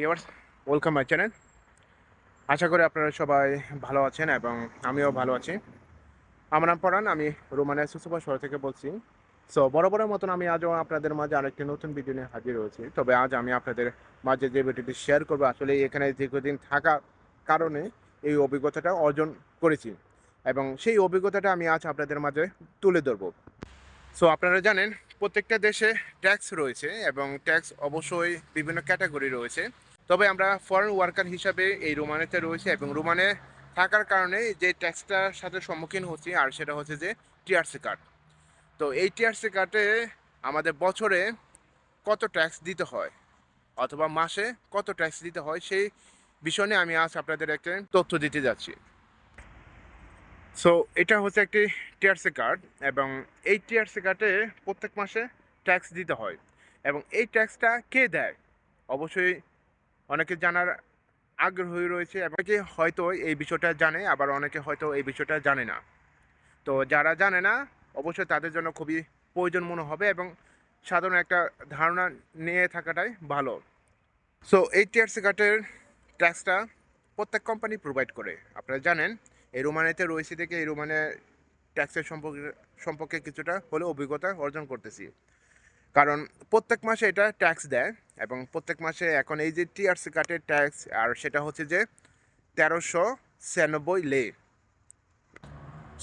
Viewers welcome my channel আশা করি আপনারা সবাই ভালো আছেন এবং আমিও ভালো আছি। আমার নাম পরান আমি রোমানিয়া সুসুপা শহর থেকে বলছি। সো বরাবরের মতন আমি আজও আপনাদের মাঝে আরেকটি নতুন ভিডিও নিয়ে হাজির হয়েছি। তবে আজ আমি আপনাদের মাঝে যে ভিডিওটি শেয়ার করব, আসলে এখানে দীর্ঘদিন থাকার কারণে এই অভিজ্ঞতাটা অর্জন করেছি। এবং সেই অভিজ্ঞতাটা আমি আজ আপনাদের মাঝে তুলে ধরবো। সো আপনারা জানেন, প্রত্যেকটা দেশে ট্যাক্স রয়েছে এবং ট্যাক্স অবশ্যই বিভিন্ন ক্যাটাগরি রয়েছে। তবে আমরা ফরেন ওয়ার্কার হিসাবে এই রোমানেতে রয়েছে এবং রোমানে থাকার কারণে যে ট্যাক্সটার সাথে সম্মুখীন হচ্ছি, আর সেটা হচ্ছে যে টিআরসি কার্ড তো এই টিআরসি কার্ডে আমাদের বছরে কত ট্যাক্স দিতে হয়, অথবা মাসে কত ট্যাক্স দিতে হয়, সেই বিষয় নিয়ে আমি আজ আপনাদের একটা তথ্য দিতে যাচ্ছি। সো এটা হচ্ছে একটি টিআরসি কার্ড এবং এই টিআরসি কার্ডে প্রত্যেক মাসে ট্যাক্স দিতে হয় এবং এই ট্যাক্সটা কে দেয়? অবশ্যই অনেকে জানার আগ্রহী রয়েছে অনেকে হয়তো এই বিষয়টা জানে, আবার অনেকে হয়তো এই বিষয়টা জানে না। তো যারা জানে না, অবশ্যই তাদের জন্য খুবই প্রয়োজন মনে হবে এবং সাধারণ একটা ধারণা নিয়ে থাকাটাই ভালো। সো এই টিআরসি কার্ডের ট্যাক্সটা প্রত্যেক কোম্পানি প্রোভাইড করে। আপনারা জানেন, এই রোমানেতে রয়েছে থেকে এই রোমানে ট্যাক্সের সম্পর্কে সম্পর্কে কিছুটা হলেও অভিজ্ঞতা অর্জন করতেছি। কারণ প্রত্যেক মাসে এটা ট্যাক্স দেয় এবং প্রত্যেক মাসে এখন এই যে টিআরসি কার্ডের ট্যাক্স আর সেটা হচ্ছে যে তেরোশো ছিয়ানব্বই লে।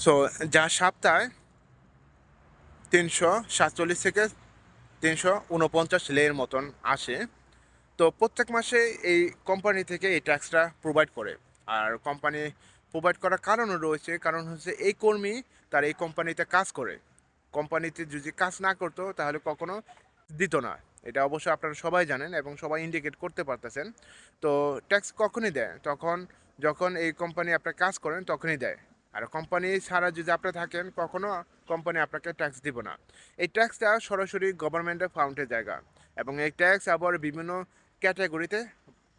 সো যা সপ্তাহে তিনশো সাতচল্লিশ থেকে তিনশো উনপঞ্চাশ লের মতন আসে। তো প্রত্যেক মাসে এই কোম্পানি থেকে এই ট্যাক্সটা প্রোভাইড করে। আর কোম্পানি প্রোভাইড করার কারণও রয়েছে, কারণ হচ্ছে এই কর্মী তার এই কোম্পানিতে কাজ করে। কোম্পানিতে যদি কাজ না করতো, তাহলে কখনো দিত না। এটা অবশ্যই আপনারা সবাই জানেন এবং সবাই ইন্ডিকেট করতে পারতেছেন। তো ট্যাক্স কখনই দেয়? তখন যখন এই কোম্পানি আপনার কাজ করেন, তখনই দেয়। আর কোম্পানি ছাড়া যদি আপনি থাকেন, কখনো কোম্পানি আপনাকে ট্যাক্স দিব না। এই ট্যাক্সটা সরাসরি গভর্নমেন্টের ফাউন্ডের জায়গা। এবং এই ট্যাক্স আবার বিভিন্ন ক্যাটাগরিতে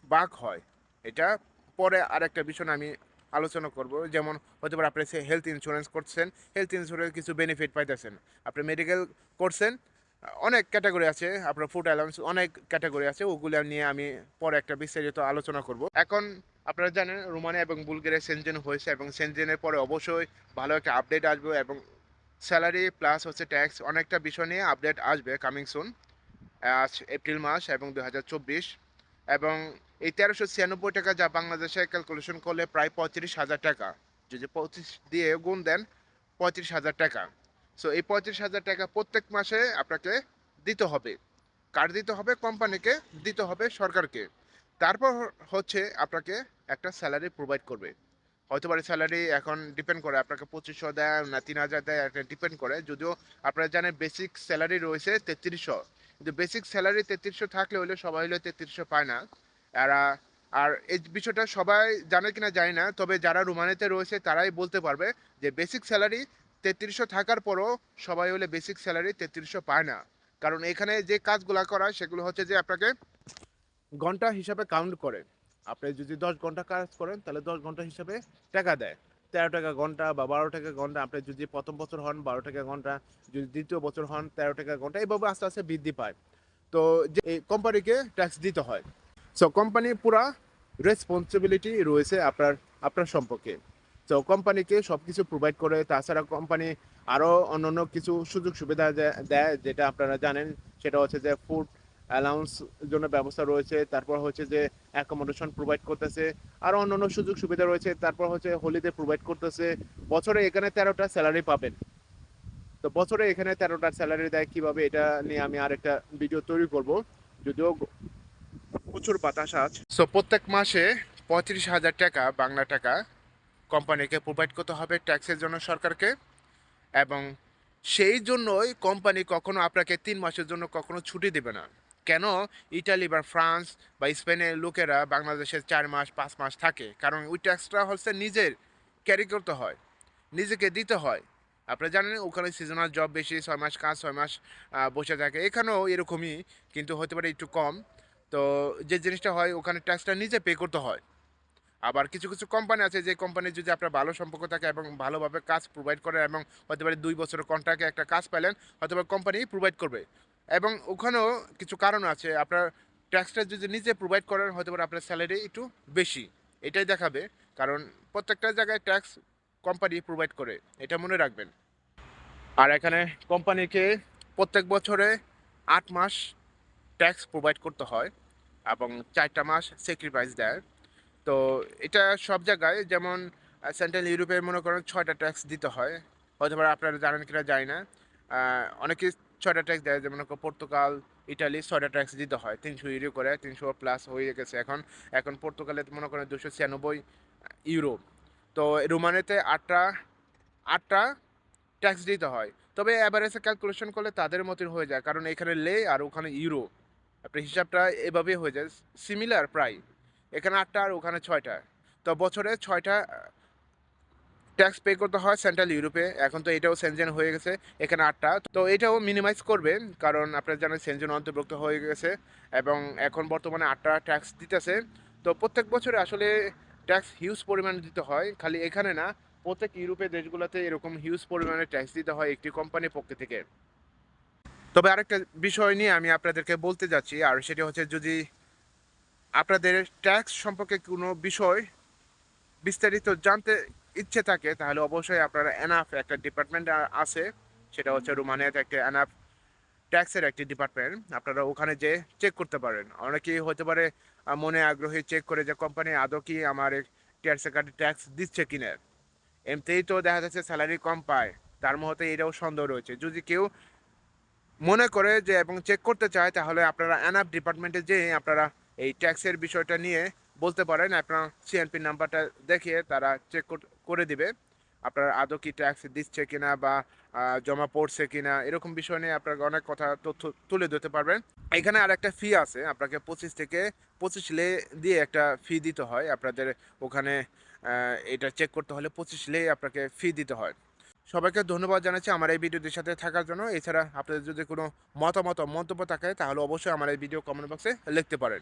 ভাগ হয়। এটা পরে আরেকটা বিষয় আমি আলোচনা করব। যেমন হতে পারে আপনি হেলথ ইন্স্যুরেন্স করছেন হেলথ ইন্স্যুরেন্স কিছু বেনিফিট পাইতেছেন। আপনি মেডিকেল করছেন, অনেক ক্যাটাগরি আছে, আপনার ফুড অ্যালাউন্স অনেক ক্যাটাগরি আছে, ওগুলো নিয়ে আমি পরে একটা বিস্তারিত আলোচনা করব। এখন আপনারা জানেন রোমানিয়া এবং বুলগেরিয়া সেনজেন হয়েছে এবং সেনজেনের পরে অবশ্যই ভালো একটা আপডেট আসবে এবং স্যালারি প্লাস হচ্ছে ট্যাক্স অনেকটা বিষয় নিয়ে আপডেট আসবে কামিং সুন আজ এপ্রিল মাস এবং দুহাজার চব্বিশ। এবং এই তেরোশো ছিয়ানব্বই টাকা যা বাংলাদেশে ক্যালকুলেশন করলে প্রায় পঁয়ত্রিশ হাজার টাকা। যদি পঁচিশ দিয়ে গুণ দেন, পঁয়ত্রিশ হাজার টাকা। সো এই পঁয়ত্রিশ হাজার টাকা প্রত্যেক মাসে আপনাকে দিতে হবে। কার দিতে হবে? কোম্পানিকে দিতে হবে, সরকারকে। তারপর হচ্ছে আপনাকে একটা স্যালারি প্রোভাইড করবে। হয়তো পারে স্যালারি এখন ডিপেন্ড করে, আপনাকে পঁচিশশো দেয় না তিন হাজার দেয় একটা ডিপেন্ড করে। যদিও আপনারা জানেন বেসিক স্যালারি রয়েছে তেত্রিশশো। কিন্তু বেসিক স্যালারি তেত্রিশশো থাকলে হলে সবাই হলে তেত্রিশশো পায় না। এরা, আর এই বিষয়টা সবাই জানে কিনা জানি না, তবে যারা রুমানিতে রয়েছে তারাই বলতে পারবে যে বেসিক স্যালারি তেত্রিশশো থাকার পরও সবাই হলে বেসিক স্যালারি তেত্রিশশো পায় না। কারণ এখানে যে কাজগুলো করা, সেগুলো হচ্ছে যে আপনাকে ঘণ্টা হিসাবে কাউন্ট করে। আপনি যদি দশ ঘণ্টা কাজ করেন, তাহলে দশ ঘণ্টা হিসাবে টাকা দেয়। তেরো টাকা ঘণ্টা বা বারো টাকা ঘণ্টা, আপনি যদি প্রথম বছর হন বারো টাকা ঘণ্টা, যদি দ্বিতীয় বছর হন তেরো টাকা ঘণ্টা, এইভাবে আস্তে আস্তে বৃদ্ধি পায়। তো যে এই কোম্পানিকে ট্যাক্স দিতে হয়। সো কোম্পানি পুরা রেসপন্সিবিলিটি রয়েছে আপনার আপনার সম্পর্কে। তো কোম্পানিকে সব কিছু প্রোভাইড করে, তাছাড়া কোম্পানি আরও অন্যান্য কিছু সুযোগ সুবিধা দেয়, যেটা আপনারা জানেন, সেটা হচ্ছে যে ফুড অ্যালাউন্স জন্য ব্যবস্থা রয়েছে। তারপর হচ্ছে যে অ্যাকোমোডেশন প্রোভাইড করতেছে। আরও অন্যান্য সুযোগ সুবিধা রয়েছে, তারপর হচ্ছে হোলিডে প্রোভাইড করতেছে। বছরে এখানে তেরোটা স্যালারি পাবেন। তো বছরে এখানে তেরোটা স্যালারি দেয় কীভাবে, এটা নিয়ে আমি আরেকটা ভিডিও তৈরি করব। যদিও প্রচুর বাতাস আছে সো প্রত্যেক মাসে পঁয়ত্রিশ হাজার টাকা, বাংলা টাকা কোম্পানিকে প্রোভাইড করতে হবে ট্যাক্সের জন্য সরকারকে। এবং সেই জন্যই কোম্পানি কখনো আপনাকে তিন মাসের জন্য কখনো ছুটি দেবে না। কেন ইটালি বা ফ্রান্স বা স্পেনের লোকেরা বাংলাদেশে চার মাস, পাঁচ মাস থাকে? কারণ ওই ট্যাক্সটা হচ্ছে নিজের ক্যারি করতে হয়, নিজেকে দিতে হয়। আপনারা জানেন ওখানে সিজনাল জব বেশি, ছয় মাস কাজ, ছয় মাস বসে থাকে। এখানেও এরকমই, কিন্তু হতে পারে একটু কম। তো যে জিনিসটা হয়, ওখানে ট্যাক্সটা নিজে পে করতে হয়। আবার কিছু কিছু কোম্পানি আছে, যে কোম্পানি যদি আপনার ভালো সম্পর্ক থাকে এবং ভালোভাবে কাজ প্রোভাইড করে এবং হতে পারে দুই বছরের কন্ট্রাক্টে একটা কাজ পেলেন হয়তো কোম্পানি প্রোভাইড করবে। এবং ওখানেও কিছু কারণ আছে। আপনার ট্যাক্সটা যদি নিজে প্রোভাইড করেন, হয়তো পারে আপনার স্যালারি একটু বেশি। এটাই দেখাবে। কারণ প্রত্যেকটা জায়গায় ট্যাক্স কোম্পানি প্রোভাইড করে। এটা মনে রাখবেন। আর এখানে কোম্পানিকে প্রত্যেক বছরে আট মাস ট্যাক্স প্রোভাইড করতে হয় এবং চারটা মাস স্যাক্রিফাইস দেয়। তো এটা সব জায়গায় যেমন সেন্ট্রাল ইউরোপে মনে করেন ছয়টা ট্যাক্স দিতে হয়। হয়তো পারে আপনারা জানেন কিনা, জানি না। অনেকে ছয়টা ট্যাক্স দেয়, যেমন পর্তুগাল, ইটালি, ছয়টা ট্যাক্স দিতে হয়। তিনশো ইউরো করে, তিনশো প্লাস হয়ে গেছে এখন। এখন পর্তুগালে মনে করেন দুশো ছিয়ানব্বই ইউরো। তো রোমানেতে আটটা আটটা ট্যাক্স দিতে হয়। তবে অ্যাভারেজে ক্যালকুলেশন করলে তাদের মতন হয়ে যায়, কারণ এখানে লে আর ওখানে ইউরো। আপনার হিসাবটা এভাবেই হয়ে যায় সিমিলার প্রায়। এখানে আটটা আর ওখানে ছয়টা। তো বছরে ছয়টা ট্যাক্স পে করতে হয় সেন্ট্রাল ইউরোপে। এখন তো এটাও সেনজেন হয়ে গেছে, এখানে আটটা। তো এটাও মিনিমাইজ করবে কারণ আপনারা জানেন সেনজেন অন্তর্ভুক্ত হয়ে গেছে এবং এখন বর্তমানে আটটা ট্যাক্স দিতেছে। তো প্রত্যেক বছরে আসলে ট্যাক্স হিউজ পরিমাণে দিতে হয়, খালি এখানে না, প্রত্যেক ইউরোপের দেশগুলোতে এরকম হিউজ পরিমাণে ট্যাক্স দিতে হয় একটি কোম্পানির পক্ষ থেকে। তবে আরেকটা বিষয় নিয়ে আমি আপনাদেরকে বলতে যাচ্ছি, আর সেটা হচ্ছে যদি আপনাদের ট্যাক্স সম্পর্কে কোনো বিষয় বিস্তারিত জানতে ইচ্ছে থাকে তাহলে অবশ্যই আপনারা এনাফ একটা ডিপার্টমেন্ট আছে সেটা হচ্ছে রোমানিয়াতে একটা এনাফ ট্যাক্সের একটি ডিপার্টমেন্ট আপনারা ওখানে যে চেক করতে পারেন। অনেকেই হতে পারে মনে আগ্রহী চেক করে যে কোম্পানি আদৌ কি আমার ট্যাক্স কার্ডে ট্যাক্স দিচ্ছে কিনা। এমনিতেই তো দেখা যাচ্ছে স্যালারি কম পায় তার মধ্যে এটাও সন্দেহ রয়েছে। যদি কেউ মনে করে যে এবং চেক করতে চায় তাহলে আপনারা অ্যানাপ ডিপার্টমেন্টে যেয়ে আপনারা এই ট্যাক্সের বিষয়টা নিয়ে বলতে পারেন, আপনার সিএনপি নাম্বারটা দেখিয়ে তারা চেক করে দিবে। আপনার আদৌ কি ট্যাক্স দিচ্ছে কিনা বা জমা পড়ছে কিনা, এরকম বিষয় নিয়ে আপনাকে অনেক কথা তথ্য তুলে দিতে পারবেন। এখানে আর একটা ফি আছে, আপনাকে পঁচিশ থেকে পঁচিশ লে দিয়ে একটা ফি দিতে হয়। আপনাদের ওখানে এটা চেক করতে হলে পঁচিশ লে আপনাকে ফি দিতে হয়। সবাইকে ধন্যবাদ জানাচ্ছি আমার এই ভিডিওটির সাথে থাকার জন্য। এছাড়া আপনাদের যদি কোনো মতামত মন্তব্য থাকে, তাহলে অবশ্যই আমার এই ভিডিও কমেন্ট বক্সে লিখতে পারেন।